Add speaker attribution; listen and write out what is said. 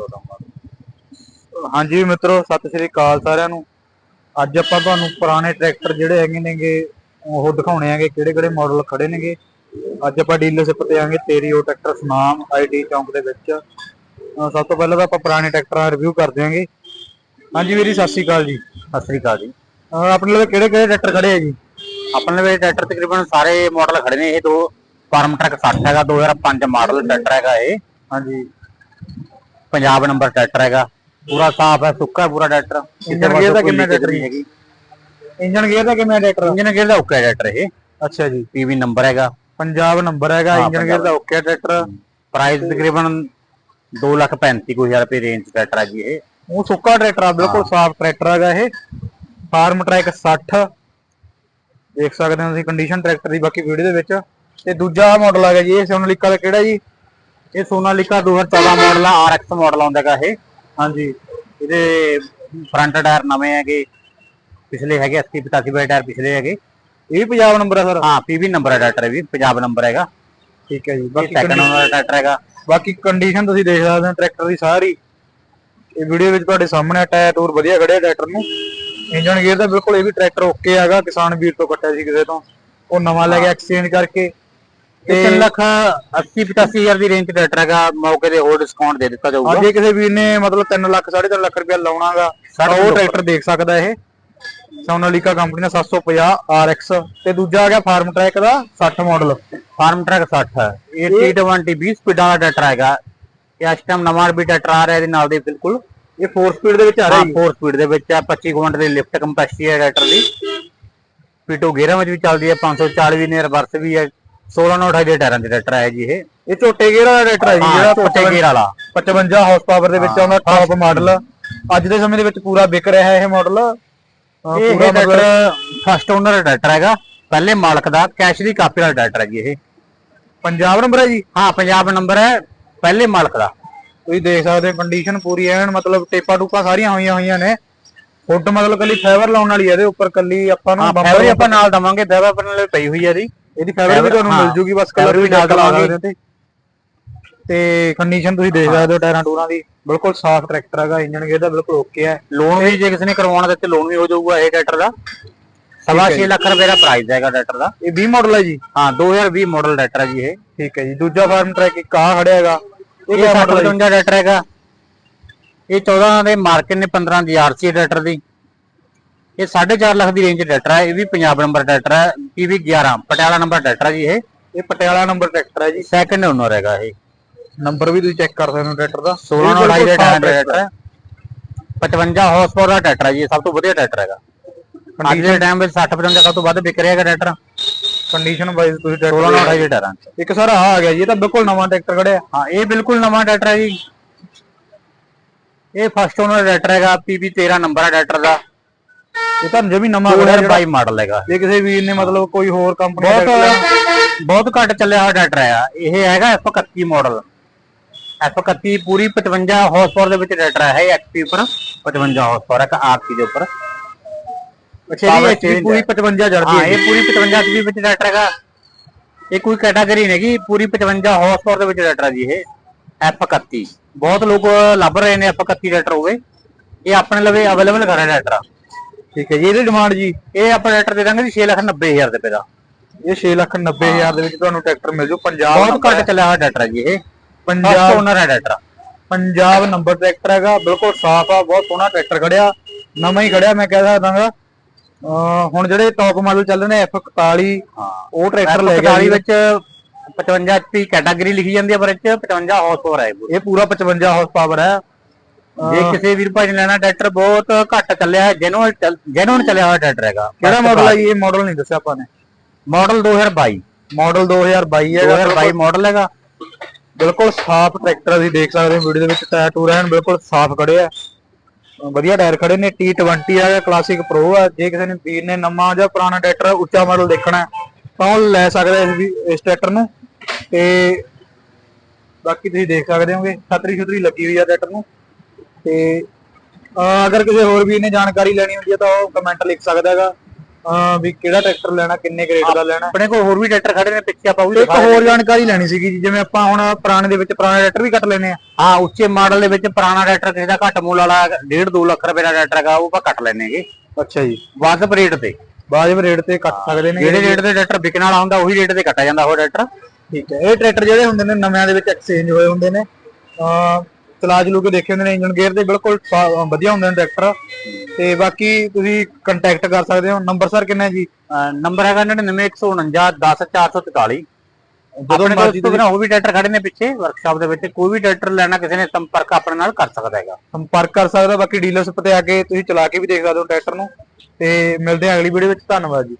Speaker 1: 14 model
Speaker 2: ਹਾਂਜੀ ਮਿੱਤਰੋ ਸਤਿ ਸ੍ਰੀ ਅਕਾਲ ਸਾਰਿਆਂ ਨੂੰ। ਅੱਜ ਆਪਾਂ ਤੁਹਾਨੂੰ ਪੁਰਾਣੇ ਟਰੈਕਟਰ ਜਿਹੜੇ ਹੈਗੇ ਨੇਗੇ ਉਹ ਦਿਖਾਉਣੇ ਹੈਗੇ ਕਿਹੜੇ ਕਿਹੜੇ ਮਾਡਲ ਖੜੇ ਨੇਗੇ। ਅੱਜ ਆਪਾਂ ਡੀਲਰਸ਼ਿਪ ਤੇ ਆਂਗੇ ਤੇਰੀ ਉਹ ਟਰੈਕਟਰ ਸੁਨਾਮ ਆਈਟੀ ਚੌਂਕ ਦੇ ਵਿੱਚ। ਸਭ ਤੋਂ ਪਹਿਲਾਂ ਤਾਂ ਆਪਾਂ ਪੁਰਾਣੇ ਟਰੈਕਟਰਾਂ ਦਾ ਰਿਵਿਊ ਕਰ ਦਿਆਂਗੇ। ਹਾਂਜੀ ਵੀਰੀ ਸਤਿ ਸ੍ਰੀ ਅਕਾਲ ਜੀ।
Speaker 1: ਸਤਿ ਸ੍ਰੀ ਅਕਾਲ ਜੀ।
Speaker 2: ਆਪਣੇ ਲਈ ਕਿਹੜੇ ਕਿਹੜੇ ਟਰੈਕਟਰ ਖੜੇ ਆ ਜੀ?
Speaker 1: ਆਪਣੇ ਲਈ ਟਰੈਕਟਰ ਤਕਰੀਬਨ ਸਾਰੇ ਮਾਡਲ ਖੜੇ ਨੇ ਇਹ ਦੋ ਫਾਰਮ ਟਰੱਕ 60 ਹੈਗਾ 2005 ਮਾਡਲ ਟਰੈਕਟਰ ਹੈਗਾ ਇਹ।
Speaker 2: ਹਾਂਜੀ।
Speaker 1: ਪੰਜਾਬ ਨੰਬਰ ਟਰੈਕਟਰ ਹੈਗਾ। ਪੂਰਾ ਸਾਫ਼ ਹੈ ਸੁੱਕਾ ਹੈ ਪੂਰਾ ਟਰੈਕਟਰ।
Speaker 2: ਇੰਜਨ ਗੇਅਰ ਦਾ ਕਿੰਨਾ ਟਰੈਕਟਰ
Speaker 1: ਨਹੀਂ ਹੈਗੀ।
Speaker 2: ਇੰਜਨ ਗੇਅਰ ਦਾ ਕਿੰਨਾ ਟਰੈਕਟਰ
Speaker 1: ਇੰਜਨ ਗੇਅਰ ਦਾ ਓਕੇ ਟਰੈਕਟਰ ਇਹ।
Speaker 2: ਅੱਛਾ ਜੀ।
Speaker 1: ਪੀਵੀ ਨੰਬਰ ਹੈਗਾ।
Speaker 2: ਪੰਜਾਬ ਨੰਬਰ ਹੈਗਾ ਇੰਜਨ ਗੇਅਰ ਦਾ ਓਕੇ ਟਰੈਕਟਰ
Speaker 1: ਪ੍ਰਾਈਸ ਤਕਰੀਬਨ 235000 ਰੁਪਏ ਰੇਂਜ ਟਰੈਕਟਰ ਹੈ ਜੀ ਇਹ।
Speaker 2: ਉਹ ਸੁੱਕਾ ਟਰੈਕਟਰ ਆ ਬਿਲਕੁਲ ਸਾਫ਼ ਟਰੈਕਟਰ ਹੈਗਾ ਇਹ। ਫਾਰਮ ਟਰੈਕ 60 ਦੇਖ ਸਕਦੇ ਹੋ ਤੁਸੀਂ ਕੰਡੀਸ਼ਨ ਟਰੈਕਟਰ ਦੀ ਬਾਕੀ ਵੀਡੀਓ ਦੇ ਵਿੱਚ। ਤੇ ਦੂਜਾ ਮਾਡਲ ਆ ਗਿਆ ਜੀ ਇਹ ਸੋਨਾਲੀਕਾ ਦਾ ਕਿਹੜਾ ਜੀ?
Speaker 1: ਇਹ ਸੋਨਾਲੀਕਾ 2014 ਮਾਡਲ ਆ RX ਮਾਡਲ ਆਉਂਦਾ ਹੈਗਾ ਇਹ।
Speaker 2: ਹਾਂਜੀ।
Speaker 1: ਇਹਦੇ ਫਰੰਟ ਟਾਇਰ ਨਵੇਂ ਹੈਗੇ। ਪਿਛਲੇ ਹੈਗੇ 80 85 ਬੜੇ ਟਾਇਰ ਪਿਛਲੇ ਹੈਗੇ।
Speaker 2: ਇਹ ਵੀ ਪੰਜਾਬ ਨੰਬਰ ਆ ਸਰ?
Speaker 1: ਹਾਂ ਪੀਵੀ ਨੰਬਰ ਹੈ ਟਰੈਕਟਰ ਵੀ ਪੰਜਾਬ ਨੰਬਰ ਹੈਗਾ।
Speaker 2: ਠੀਕ ਹੈ ਜੀ। ਬਾਕੀ
Speaker 1: ਸੈਕੰਡ ਨੰਬਰ ਟਰੈਕਟਰ ਹੈਗਾ।
Speaker 2: ਬਾਕੀ ਕੰਡੀਸ਼ਨ ਤੁਸੀਂ ਦੇਖ ਸਕਦੇ ਹੋ ਟਰੈਕਟਰ ਦੀ ਸਾਰੀ। ਇਹ ਵੀਡੀਓ ਵਿੱਚ ਤੁਹਾਡੇ ਸਾਹਮਣੇ ਟਾਇਰ ਟੂਰ ਵਧੀਆ ਖੜੇ ਆ ਟਰੈਕਟਰ ਨੂੰ। ਇੰਜਨ ਗੇਅਰ ਦਾ ਬਿਲਕੁਲ ਇਹ ਵੀ ਟਰੈਕਟਰ ਓਕੇ ਹੈਗਾ। ਕਿਸਾਨ ਵੀਰ ਤੋਂ ਕੱਟਿਆ ਸੀ ਕਿਸੇ ਤੋਂ। ਉਹ ਨਵਾਂ ਲੈ ਕੇ ਐਕਸਚੇਂਜ ਕਰਕੇ।
Speaker 1: ਇਹ 3 ਲੱਖ 80 85000 ਦੀ ਰੇਂਜ ਟਰੈਕਟਰ ਹੈਗਾ ਮੌਕੇ ਤੇ ਹੋਰ ਡਿਸਕਾਊਂਟ ਦੇ ਦਿੱਤਾ ਜਾਊਗਾ।
Speaker 2: ਅੱਜ ਜੇ ਕਿਸੇ ਵੀਰ ਨੇ ਮਤਲਬ 3 ਲੱਖ 3.5 ਲੱਖ ਰੁਪਇਆ ਲਾਉਣਾਗਾ ਤਾਂ ਉਹ ਟਰੈਕਟਰ ਦੇਖ ਸਕਦਾ ਇਹ। ਸੋਨਾਲੀਕਾ ਕੰਪਨੀ ਦਾ 750 RX ਤੇ ਦੂਜਾ ਆ ਗਿਆ ਫਾਰਮ ਟਰੈਕ ਦਾ 60 ਮਾਡਲ
Speaker 1: ਫਾਰਮ ਟਰੱਕ 60 ਇਹ T20 20 ਸਪੀਡਾਂ ਦਾ ਟਰੈਕਟਰ ਹੈਗਾ। ਇਹ ਇਸ ਟਾਈਮ ਨਵਾਂ ਵੀ ਟਰੈਕਟਰ ਆ ਰਿਹਾ ਇਹਦੇ ਨਾਲ ਦੇ ਬਿਲਕੁਲ।
Speaker 2: ਇਹ 4 ਸਪੀਡ ਦੇ ਵਿੱਚ ਆ ਰਿਹਾ
Speaker 1: ਹਾਂ
Speaker 2: ਜੀ।
Speaker 1: 4 ਸਪੀਡ ਦੇ ਵਿੱਚ ਹੈ 25 ਗੁਆਂਟ ਦੀ ਲਿਫਟ ਕੰਪੈਸਿਟੀ ਹੈ ਟਰੈਕਟਰ ਦੀ। ਪੀਟੋ ਗੇਅਰਾਂ ਵਿੱਚ ਵੀ ਚੱਲਦੀ ਹੈ 540 ਨੇ ਰਿਵਰਸ ਵੀ ਹੈ। 16 ਨੋਟ ਦੇ ਟਾਇਰਾਂ ਦੇ ਟਰੈਕਟਰ ਹੈ ਜੀ ਇਹ।
Speaker 2: ਇਹ ਝੋਟੇ ਗੇਅਰ ਵਾਲਾ ਟਰੈਕਟਰ ਹੈ ਜੀ
Speaker 1: ਜਿਹੜਾ
Speaker 2: ਜਿਹੜਾ
Speaker 1: ਛੋਟੇ ਗੇਅਰ ਵਾਲਾ।
Speaker 2: 55 ਹਾਰਸ ਪਾਵਰ ਦੇ ਵਿੱਚ ਆਉਂਦਾ ਟਾਪ ਮਾਡਲ ਅੱਜ ਦੇ ਸਮੇਂ ਦੇ ਵਿੱਚ ਪੂਰਾ ਵਿਕ ਰਿਹਾ ਇਹ ਮਾਡਲ
Speaker 1: ਇਹ ਟਰੈਕਟਰ ਫਸਟ ਓਨਰ ਟਰੈਕਟਰ ਹੈਗਾ। ਪਹਿਲੇ ਮਾਲਕ ਦਾ ਕੈਸ਼ ਦੀ ਕਾਪੀ ਵਾਲਾ ਟਰੈਕਟਰ ਹੈ ਜੀ ਇਹ।
Speaker 2: ਪੰਜਾਬ ਨੰਬਰ ਹੈ ਜੀ?
Speaker 1: ਹਾਂ ਪੰਜਾਬ ਨੰਬਰ ਹੈ। ਪਹਿਲੇ ਮਾਲਕ ਦਾ।
Speaker 2: ਤੁਸੀਂ ਦੇਖ ਸਕਦੇ ਕੰਡੀਸ਼ਨ ਪੂਰੀ ਐਨ ਮਤਲਬ ਟੇਪਾ ਟੂਪਾ ਸਾਰੀਆਂ ਹੋਈਆਂ ਹੋਈਆਂ ਨੇ। ਹੁੱਡ ਮਤਲਬ ਕੱਲੀ ਫਾਈਬਰ ਲਾਉਣ ਵਾਲੀ ਹੈ ਇਹਦੇ ਉੱਪਰ ਕੱਲੀ ਆਪਾਂ ਨੂੰ
Speaker 1: ਫੈਬਰਿਕ ਆਪਾਂ ਨਾਲ ਦਵਾਂਗੇ ਫੈਬਰ ਆਪਣੇ ਨਾਲ ਪਈ ਹੋਈ ਹੈ ਇਹਦੀ।
Speaker 2: ਇਹਦੀ ਫਾਈਬਰ ਵੀ ਤੁਹਾਨੂੰ ਮਿਲ ਜੂਗੀ ਬਸ ਕਲਰ
Speaker 1: ਵੀ ਨਾਲ
Speaker 2: ਲਾ। ਸਕਦੇ ਤੇ ਤੇ ਕੰਡੀਸ਼ਨ ਤੁਸੀਂ ਦੇਖ ਸਕਦੇ ਹੋ ਟਾਇਰਾਂ ਟੂਰਾਂ ਦੀ। ਬਿਲਕੁਲ ਸਾਫ਼ ਟਰੈਕਟਰ ਹੈਗਾ ਇੰਜਨ ਗੇਅਰ ਦਾ ਬਿਲਕੁਲ ਓਕੇ ਹੈ।
Speaker 1: ਲੋਨ ਵੀ ਜੇ ਕਿਸੇ ਨੇ ਕਰਵਾਉਣਾ ਤਾਂ ਤੇ ਲੋਨ ਵੀ ਹੋ ਜਾਊਗਾ ਇਹ ਟਰੈਕਟਰ ਦਾ। ਸਵਾ ਛੇ ਲੱਖ ਰੁਪਏ ਦਾ ਪ੍ਰਾਈਸ ਹੈਗਾ ਟਰੈਕਟਰ ਦਾ।
Speaker 2: ਇਹ 20 ਮਾਡਲ ਹੈ ਜੀ?
Speaker 1: ਹਾਂ 2020 ਮਾਡਲ ਟਰੈਕਟਰ ਹੈ ਜੀ ਇਹ।
Speaker 2: ਠੀਕ ਹੈ ਜੀ। ਦੂਜਾ ਫਾਰਮ ਟਰੈਕ ਇੱਕ ਆ ਖੜਿਆ ਹੈਗਾ। ਇਹ
Speaker 1: ਇਹ
Speaker 2: ਕਿਹੜਾ ਮਾਡਲ ਹੈ
Speaker 1: 55 ਟਰੈਕਟਰ ਹੈਗਾ। ਇਹ 14 ਦੇ ਮਾਰਕੀਟ ਨੇ 15 ਦੀ ਆਰਸੀ ਟਰੈਕਟਰ ਦੀ। ਇਹ 4.5 ਲੱਖ ਦੀ ਰੇਂਜ ਟਰੈਕਟਰ ਹੈ ਇਹ ਵੀ ਪੰਜਾਬ ਨੰਬਰ ਟਰੈਕਟਰ ਹੈ ਪੀਵੀ 11 ਪਟਿਆਲਾ ਨੰਬਰ ਟਰੈਕਟਰ ਹੈ ਜੀ ਇਹ।
Speaker 2: ਇਹ ਪਟਿਆਲਾ ਨੰਬਰ ਟਰੈਕਟਰ ਹੈ ਜੀ।
Speaker 1: ਸੈਕੰਡ ਓਨਰ ਹੈਗਾ ਇਹ।
Speaker 2: ਨੰਬਰ ਵੀ ਤੁਸੀਂ ਚੈੱਕ ਕਰ ਸਕਦੇ ਹੋ ਟਰੈਕਟਰ ਦਾ।
Speaker 1: 16 ਨਾਲ ਹਾਈ ਰੇਟ ਹੈ ਟਰੈਕਟਰ ਹੈ 55 ਹਾਰਸ ਪਾਵਰ ਦਾ ਟਰੈਕਟਰ ਹੈ ਜੀ ਸਭ ਤੋਂ ਵਧੀਆ ਟਰੈਕਟਰ ਹੈਗਾ। ਅੱਜ ਦੇ ਟਾਈਮ ਵਿੱਚ 60 55 ਸਭ ਤੋਂ ਵੱਧ ਵਿਕ ਰਿਹਾ ਹੈਗਾ ਟਰੈਕਟਰ
Speaker 2: ਕੰਡੀਸ਼ਨ ਵਾਈਜ਼ ਤੁਸੀਂ
Speaker 1: 16 ਨਾਲ
Speaker 2: ਟਰੈਕਟਰ
Speaker 1: ਹਾਈ ਰੇਟ ਹੈ।
Speaker 2: ਇੱਕ ਸਰ ਆ ਆ ਗਿਆ ਜੀ ਇਹ ਤਾਂ ਬਿਲਕੁਲ ਨਵਾਂ ਟਰੈਕਟਰ ਖੜਿਆ।
Speaker 1: ਹਾਂ ਇਹ ਬਿਲਕੁਲ ਨਵਾਂ ਟਰੈਕਟਰ ਹੈ ਜੀ। ਇਹ ਫਸਟ ਓਨਰ ਟਰੈਕਟਰ ਹੈਗਾ ਪੀਬੀ 13 ਨੰਬਰ ਹੈ ਟਰੈਕਟਰ ਦਾ।
Speaker 2: ਇਹ ਤਾਂ ਜਮੀ ਨਵਾਂ ਖੜਿਆ ਜਿਹੜਾ
Speaker 1: 2022 ਮਾਡਲ ਹੈਗਾ।
Speaker 2: ਜੇ ਕਿਸੇ ਵੀਰ ਨੇ ਮਤਲਬ ਕੋਈ ਹੋਰ ਕੰਪਨੀ
Speaker 1: ਬਹੁਤ ਬਹੁਤ ਘੱਟ ਚੱਲਿਆ ਹੋਇਆ ਟਰੈਕਟਰ ਆ। ਇਹ ਹੈਗਾ F31 ਮਾਡਲ F31 ਪੂਰੀ 55 ਹਾਰਸ ਪਾਵਰ ਦੇ ਵਿੱਚ ਟਰੈਕਟਰ ਹੈ ਐਕਟਿਵ ਪਰ 55 ਹਾਰਸ ਪਾਵਰ ਹੈ ਆਰਪੀ ਦੇ ਉੱਪਰ।
Speaker 2: ਅੱਛਾ ਇਹ ਪੂਰੀ 55 ਜੜਦੀ
Speaker 1: ਹਾਂ ਇਹ ਪੂਰੀ 55 HP ਵਿੱਚ ਟਰੈਕਟਰ ਹੈਗਾ। ਇਹ ਕੋਈ ਕੈਟਾਗਰੀ ਨਹੀਂ ਹੈਗੀ। ਪੂਰੀ 55 ਹਾਰਸ ਪਾਵਰ ਦੇ ਵਿੱਚ ਟਰੈਕਟਰ ਜੀ ਇਹ। F31 ਬਹੁਤ ਲੋਕ ਲੱਭ ਰਹੇ ਨੇ F31 ਟਰੈਕਟਰ ਹੋਵੇ। ਇਹ ਆਪਣੇ ਲਵੇ ਅਵੇਲੇਬਲ ਕਰ ਟਰੈਕਟਰ
Speaker 2: ਠੀਕ ਹੈ ਜੀ ਇਹਦੀ ਡਿਮਾਂਡ ਜੀ
Speaker 1: ਇਹ ਆਪਾਂ ਟਰੈਕਟਰ ਦੇ ਦਾਂਗੇ ਜੀ 6,90,000 ਰੁਪਏ ਦਾ।
Speaker 2: ਇਹ 6 ਲੱਖ 90 ਹਜ਼ਾਰ ਦੇ ਵਿੱਚ ਤੁਹਾਨੂੰ ਟਰੈਕਟਰ ਮਿਲ ਜੂ ਪੰਜਾਬ
Speaker 1: ਬਹੁਤ ਘੱਟ ਚੱਲਿਆ ਹੋਇਆ ਟਰੈਕਟਰ ਜੀ ਇਹ।
Speaker 2: ਪੰਜਾਬ
Speaker 1: ਓਨਰ ਹੈ ਟਰੈਕਟਰ
Speaker 2: ਪੰਜਾਬ ਨੰਬਰ ਟਰੈਕਟਰ ਹੈਗਾ ਬਿਲਕੁਲ ਸਾਫ਼ ਆ ਬਹੁਤ ਸੋਹਣਾ ਟਰੈਕਟਰ ਖੜਿਆ ਨਵਾਂ ਹੀ ਖੜਿਆ ਮੈਂ ਕਹਿ ਸਕਦਾਗਾ ਹੁਣ ਜਿਹੜੇ ਟੌਪ ਮਾਡਲ ਚੱਲ ਰਹੇ ਨੇ F41
Speaker 1: ਹਾਂ।
Speaker 2: ਉਹ ਟਰੈਕਟਰ ਲੈ ਗਿਆ
Speaker 1: 45
Speaker 2: ਜੀ।
Speaker 1: ਵਿੱਚ 55 HP ਕੈਟਾਗਰੀ ਲਿਖੀ ਜਾਂਦੀ ਹੈ ਪਰ ਇਹ 'ਚ 55 ਹਾਰਸ ਪਾਵਰ ਹੈ ਇਹ ਪੂਰੀ।
Speaker 2: ਇਹ ਪੂਰਾ 55 ਹਾਰਸ ਪਾਵਰ ਹੈ
Speaker 1: ਜੇ ਕਿਸੇ ਵੀਰ ਭਾਈ ਨੇ ਲੈਣਾ ਟਰੈਕਟਰ ਬਹੁਤ ਘੱਟ ਚੱਲਿਆ ਹੈ ਜੈਨੂਅਲ ਜੈਨੂਅਲ ਚੱਲਿਆ ਹੋਇਆ ਟਰੈਕਟਰ ਹੈਗਾ।
Speaker 2: ਕਿਹੜਾ ਮਾਡਲ ਹੈ ਇਹ ਮਾਡਲ ਨਹੀਂ ਦੱਸਿਆ ਆਪਾਂ ਨੇ?
Speaker 1: ਮਾਡਲ 2022
Speaker 2: ਮਾਡਲ 2022 ਹੈਗਾ।
Speaker 1: 2022 ਮਾਡਲ ਹੈਗਾ।
Speaker 2: ਬਿਲਕੁਲ ਸਾਫ਼ ਟਰੈਕਟਰ ਅਸੀਂ ਦੇਖ ਸਕਦੇ ਹਾਂ ਵੀਡੀਓ ਦੇ ਵਿੱਚ ਟਾਇਰ ਟੂਰ ਐਨ ਬਿਲਕੁਲ ਸਾਫ਼ ਖੜੇ ਆ। ਵਧੀਆ ਟਾਇਰ ਖੜੇ ਨੇ T20 ਆ ਕਲਾਸਿਕ ਪ੍ਰੋ ਆ। ਜੇ ਕਿਸੇ ਨੇ ਵੀਰ ਨੇ ਨਵਾਂ ਜਾਂ ਪੁਰਾਣਾ ਟਰੈਕਟਰ ਉੱਚਾ ਮਾਡਲ ਦੇਖਣਾ ਤਾਂ ਉਹ ਲੈ ਸਕਦਾ ਇਸ ਵੀ ਇਸ ਟਰੈਕਟਰ ਨੂੰ। ਤੇ ਬਾਕੀ ਤੁਸੀਂ ਦੇਖ ਸਕਦੇ ਹੋਗੇ ਛਤਰੀ ਛਤਰੀ ਲੱਗੀ ਹੋਈ ਆ ਟਰੈਕਟਰ ਨੂੰ। ਤੇ ਅਗਰ ਕਿਸੇ ਹੋਰ ਵੀਰ ਨੇ ਜਾਣਕਾਰੀ ਲੈਣੀ ਹੁੰਦੀ ਹੈ ਤਾਂ ਉਹ ਕਮੈਂਟ ਲਿਖ ਸਕਦਾ ਹੈਗਾ। ਵੀ ਕਿਹੜਾ ਟਰੈਕਟਰ ਲੈਣਾ ਕਿੰਨੇ ਰੇਟ ਦਾ ਲੈਣਾ।
Speaker 1: ਆਪਣੇ ਕੋਲ ਹੋਰ ਵੀ ਟਰੈਕਟਰ ਖੜੇ ਨੇ ਪਿੱਛੇ ਆਪਾਂ ਉਹ ਵੀ
Speaker 2: ਇੱਕ ਹੋਰ ਜਾਣਕਾਰੀ ਲੈਣੀ ਸੀਗੀ ਜੀ ਜਿਵੇਂ ਆਪਾਂ ਹੁਣ ਪੁਰਾਣੇ ਦੇ ਵਿੱਚ ਪੁਰਾਣੇ ਟਰੈਕਟਰ ਵੀ ਕੱਟ ਲੈਨੇ ਆ
Speaker 1: ਹਾਂ ਉੱਚੇ ਮਾਡਲ ਦੇ ਵਿੱਚ ਪੁਰਾਣਾ ਟਰੈਕਟਰ ਕਿਸੇ ਦਾ ਘੱਟ ਮੁੱਲ ਵਾਲਾ 1.5 2 ਲੱਖ ਰੁਪਏ ਦਾ ਟਰੈਕਟਰ ਹੈਗਾ ਉਹ ਆਪਾਂ ਕੱਟ ਲੈਣੇਗੇ
Speaker 2: ਅੱਛਾ ਜੀ।
Speaker 1: ਵਾਜਬ ਰੇਟ ਤੇ।
Speaker 2: ਬਾਜਬ ਰੇਟ ਤੇ ਕੱਟ ਸਕਦੇ ਨੇ।
Speaker 1: ਜਿਹੜੇ ਰੇਟ ਤੇ ਟਰੈਕਟਰ ਵਿਕਣ ਵਾਲਾ ਹੁੰਦਾ ਉਹੀ ਰੇਟ ਤੇ ਕੱਟਿਆ ਜਾਂਦਾ ਉਹ ਟਰੈਕਟਰ
Speaker 2: ਠੀਕ ਹੈ ਇਹ ਟਰੈਕਟਰ ਜਿਹੜੇ ਹੁੰਦੇ ਨੇ ਨਵਿਆਂ ਦੇ ਵਿੱਚ ਐਕਸਚੇਂਜ ਹੋਏ ਹੁੰਦੇ ਨੇ। ਚਲਾ ਚਲੂ ਕੇ ਦੇਖੇ ਹੁੰਦੇ ਨੇ ਇੰਜਨ ਗੇਅਰ ਦੇ ਬਿਲਕੁਲ ਸਾ- ਵਧੀਆ ਹੁੰਦੇ ਨੇ ਟਰੈਕਟਰ ਤੇ ਬਾਕੀ ਤੁਸੀਂ ਕੰਟੈਕਟ ਕਰ ਸਕਦੇ ਹੋ। ਨੰਬਰ ਸਰ ਕਿੰਨਾ ਹੈ ਜੀ?
Speaker 1: ਨੰਬਰ ਹੈਗਾ 99149 10444
Speaker 2: ਜਦੋਂ
Speaker 1: ਆਪਣੇ ਕੋਲ
Speaker 2: ਮਰਜ਼ੀ
Speaker 1: ਇਸ ਤੋਂ ਬਿਨਾਂ ਹੋਰ ਵੀ ਟਰੈਕਟਰ ਖੜੇ ਨੇ ਪਿੱਛੇ ਵਰਕਸ਼ਾਪ ਦੇ ਵਿੱਚ ਕੋਈ ਵੀ ਟਰੈਕਟਰ ਲੈਣਾ ਕਿਸੇ ਨੇ ਸੰਪਰਕ ਆਪਣੇ ਨਾਲ ਕਰ ਸਕਦਾ ਹੈਗਾ।
Speaker 2: ਸੰਪਰਕ ਕਰ ਸਕਦੇ ਹੋ ਬਾਕੀ ਡੀਲਰਸ਼ਿਪ ਤੇ ਆ ਕੇ ਤੁਸੀਂ ਚਲਾ ਕੇ ਵੀ ਦੇਖ ਸਕਦੇ ਹੋ ਟਰੈਕਟਰ ਨੂੰ। ਤੇ ਮਿਲਦੇ ਹਾਂ ਅਗਲੀ ਵੀਡੀਓ ਵਿੱਚ। ਧੰਨਵਾਦ ਜੀ।